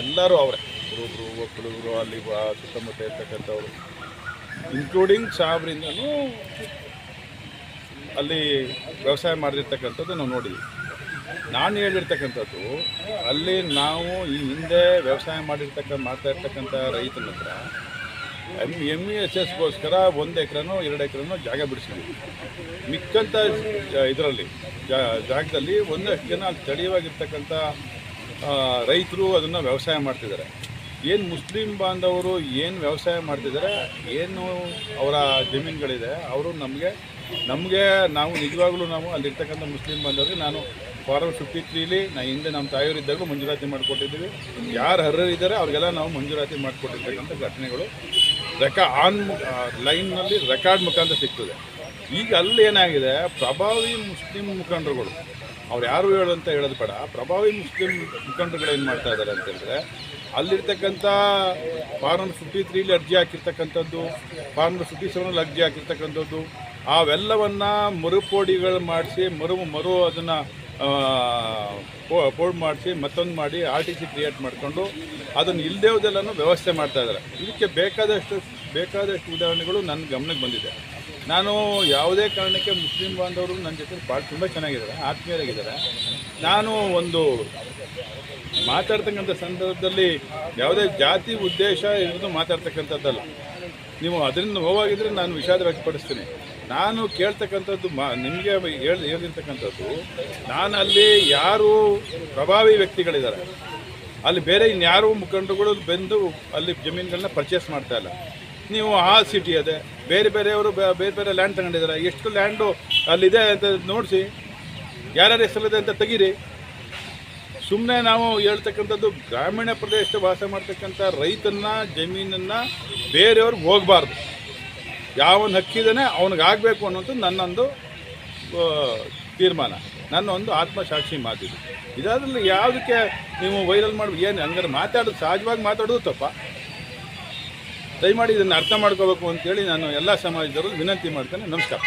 ಎಲ್ಲರೂ ಅವರೇ. ಒಬ್ಬರು ಒಕ್ಕಲಿಗರು ಅಲ್ಲಿ ಸುತ್ತಮುತ್ತ ಇರ್ತಕ್ಕಂಥವ್ರು ಇನ್ಕ್ಲೂಡಿಂಗ್ ಸಾಬ್ರಿಂದನೂ ಅಲ್ಲಿ ವ್ಯವಸಾಯ ಮಾಡಿರ್ತಕ್ಕಂಥದ್ದು ನಾವು ನೋಡಿದ್ವಿ. ನಾನು ಹೇಳಿರ್ತಕ್ಕಂಥದ್ದು, ಅಲ್ಲಿ ನಾವು ಈ ಹಿಂದೆ ವ್ಯವಸಾಯ ಮಾಡಿರ್ತಕ್ಕ, ಮಾಡ್ತಾ ಇರ್ತಕ್ಕಂಥ ರೈತನ ಹತ್ರ ಎಂ ಎಂ ಇ ಎಸ್ ಎಸ್ಗೋಸ್ಕರ ಒಂದು ಎಕರೆನೋ, ಎರಡು ಎಕರೆನೋ ಜಾಗ ಬಿಡಿಸಿದ್ವಿ. ಮಿಕ್ಕಂಥ ಇದರಲ್ಲಿ ಜಾಗದಲ್ಲಿ ಒಂದಷ್ಟು ಜನ ಅಲ್ಲಿ ಸ್ಥಳೀಯವಾಗಿರ್ತಕ್ಕಂಥ ರೈತರು ಅದನ್ನು ವ್ಯವಸಾಯ ಮಾಡ್ತಿದ್ದಾರೆ. ಏನು ಮುಸ್ಲಿಂ ಬಾಂಧವರು ಏನು ವ್ಯವಸಾಯ ಮಾಡ್ತಿದ್ದಾರೆ, ಏನು ಅವರ ಜಮೀನುಗಳಿದೆ, ಅವರು ನಮಗೆ ನಮಗೆ ನಾವು ನಿಜವಾಗ್ಲೂ ನಾವು ಅಲ್ಲಿರ್ತಕ್ಕಂಥ ಮುಸ್ಲಿಂ ಬಾಂಧವರಿಗೆ ನಾನು ಫಾರಮ್ ಫಿಫ್ಟಿ ತ್ರೀಲಿ ನಾ ಹಿಂದೆ ನಮ್ಮ ತಾಯಿಯವರು ಇದ್ದಾಗಲೂ ಮಂಜೂರಾತಿ ಮಾಡಿಕೊಟ್ಟಿದ್ದೀವಿ. ಯಾರು ಅರ್ಹರಿದ್ದಾರೆ ಅವರಿಗೆಲ್ಲ ನಾವು ಮಂಜೂರಾತಿ ಮಾಡಿಕೊಟ್ಟಿರ್ತಕ್ಕಂಥ ಘಟನೆಗಳು ರೆಕಾ, ಆನ್ ಲೈನ್ನಲ್ಲಿ ರೆಕಾರ್ಡ್ ಮುಖಾಂತರ ಸಿಗ್ತದೆ. ಈಗ ಅಲ್ಲಿ ಏನಾಗಿದೆ, ಪ್ರಭಾವಿ ಮುಸ್ಲಿಂ ಮುಖಂಡರುಗಳು ಅವ್ರು ಯಾರು ಹೇಳಂತ ಹೇಳೋದು ಬೇಡ. ಪ್ರಭಾವಿ ಮುಸ್ಲಿಂ ಮುಖಂಡರುಗಳು ಏನು ಮಾಡ್ತಾ ಇದ್ದಾರೆ ಅಂತಂದರೆ ಅಲ್ಲಿರ್ತಕ್ಕಂಥ ಫಾರ್ಮ್ ಫಿಫ್ಟಿ ತ್ರೀಲಿ ಅರ್ಜಿ ಹಾಕಿರ್ತಕ್ಕಂಥದ್ದು ಫಾರ್ಮ್ ಫಿಫ್ಟಿ ಸೆವೆನಲ್ಲಿ ಅರ್ಜಿ ಹಾಕಿರ್ತಕ್ಕಂಥದ್ದು, ಅವೆಲ್ಲವನ್ನು ಮರುಪೋಡಿಗಳು ಮಾಡಿಸಿ, ಮರು ಮರು ಅದನ್ನು ಪೋಡ್ ಮಾಡಿಸಿ, ಮತ್ತೊಂದು ಮಾಡಿ ಆರ್ ಟಿ ಸಿ ಕ್ರಿಯೇಟ್ ಮಾಡಿಕೊಂಡು ಅದನ್ನು ಇಲ್ಲದೇ ವ್ಯವಸ್ಥೆ ಮಾಡ್ತಾ ಇದ್ದಾರೆ ಇದಕ್ಕೆ ಬೇಕಾದಷ್ಟು ಬೇಕಾದಷ್ಟು ಉದಾಹರಣೆಗಳು ನನ್ನ ಗಮನಕ್ಕೆ ಬಂದಿದೆ. ನಾನು ಯಾವುದೇ ಕಾರಣಕ್ಕೆ ಮುಸ್ಲಿಂ ಬಾಂಧವರು ನನ್ನ ಜೊತೆ ಭಾಳ ತುಂಬ ಚೆನ್ನಾಗಿದ್ದಾರೆ, ಆತ್ಮೀಯರಾಗಿದ್ದಾರೆ. ನಾನು ಒಂದು ಮಾತಾಡ್ತಕ್ಕಂಥ ಸಂದರ್ಭದಲ್ಲಿ ಯಾವುದೇ ಜಾತಿ ಉದ್ದೇಶ ಇರೋದು ಮಾತಾಡ್ತಕ್ಕಂಥದ್ದಲ್ಲ. ನೀವು ಅದರಿಂದ ಹೋಗಿದ್ರೆ ನಾನು ವಿಷಾದ ವ್ಯಕ್ತಪಡಿಸ್ತೀನಿ. ನಾನು ಕೇಳ್ತಕ್ಕಂಥದ್ದು ಮಾ, ನಿಮಗೆ ಹೇಳಿ ಹೇಳಿರ್ತಕ್ಕಂಥದ್ದು ನಾನು ಅಲ್ಲಿ ಯಾರು ಪ್ರಭಾವಿ ವ್ಯಕ್ತಿಗಳಿದ್ದಾರೆ. ಅಲ್ಲಿ ಬೇರೆ ಇನ್ಯಾರು ಮುಖಂಡಗಳು ಬಂದು ಅಲ್ಲಿ ಜಮೀನುಗಳನ್ನ ಪರ್ಚೇಸ್ ಮಾಡ್ತಾ ಇಲ್ಲ. ನೀವು ಆ ಸಿಟಿ ಅದೇ. ಬೇರೆ ಬೇರೆಯವರು ಬೇರೆ ಬೇರೆ ಲ್ಯಾಂಡ್ ತಗೊಂಡಿದ್ದಾರೆ. ಎಷ್ಟು ಲ್ಯಾಂಡು ಅಲ್ಲಿದೆ ಅಂತ ನೋಡಿಸಿ. ಯಾರ್ಯಾರ ಹೆಸರಿದೆ ಅಂತ ತೆಗೀರಿ. ಸುಮ್ಮನೆ ನಾವು ಹೇಳ್ತಕ್ಕಂಥದ್ದು ಗ್ರಾಮೀಣ ಪ್ರದೇಶದ ವಾಸ ಮಾಡ್ತಕ್ಕಂಥ ರೈತನ್ನ, ಜಮೀನನ್ನು ಬೇರೆಯವ್ರಿಗೆ ಹೋಗಬಾರ್ದು. ಯಾವನ್ನು ಹಕ್ಕಿದಾನೆ ಅವನಿಗಾಗಬೇಕು ಅನ್ನೋದು ನನ್ನೊಂದು ತೀರ್ಮಾನ. ನನ್ನ ಒಂದು ಆತ್ಮಸಾಕ್ಷಿ ಮಾತಿದು. ಇದಾದ್ರಲ್ಲಿ ಯಾವುದಕ್ಕೆ ನೀವು ವೈರಲ್ ಮಾಡಿ ಏನು ಹಂಗಾರೆ ಮಾತಾಡೋದು ಸಹಜವಾಗಿ ಮಾತಾಡೋದು ತಪ್ಪ? ದಯಮಾಡಿ ಇದನ್ನು ಅರ್ಥ ಮಾಡ್ಕೋಬೇಕು ಅಂತೇಳಿ ನಾನು ಎಲ್ಲ ಸಮಾಜದವರು ವಿನಂತಿ ಮಾಡ್ತೇನೆ. ನಮಸ್ಕಾರ.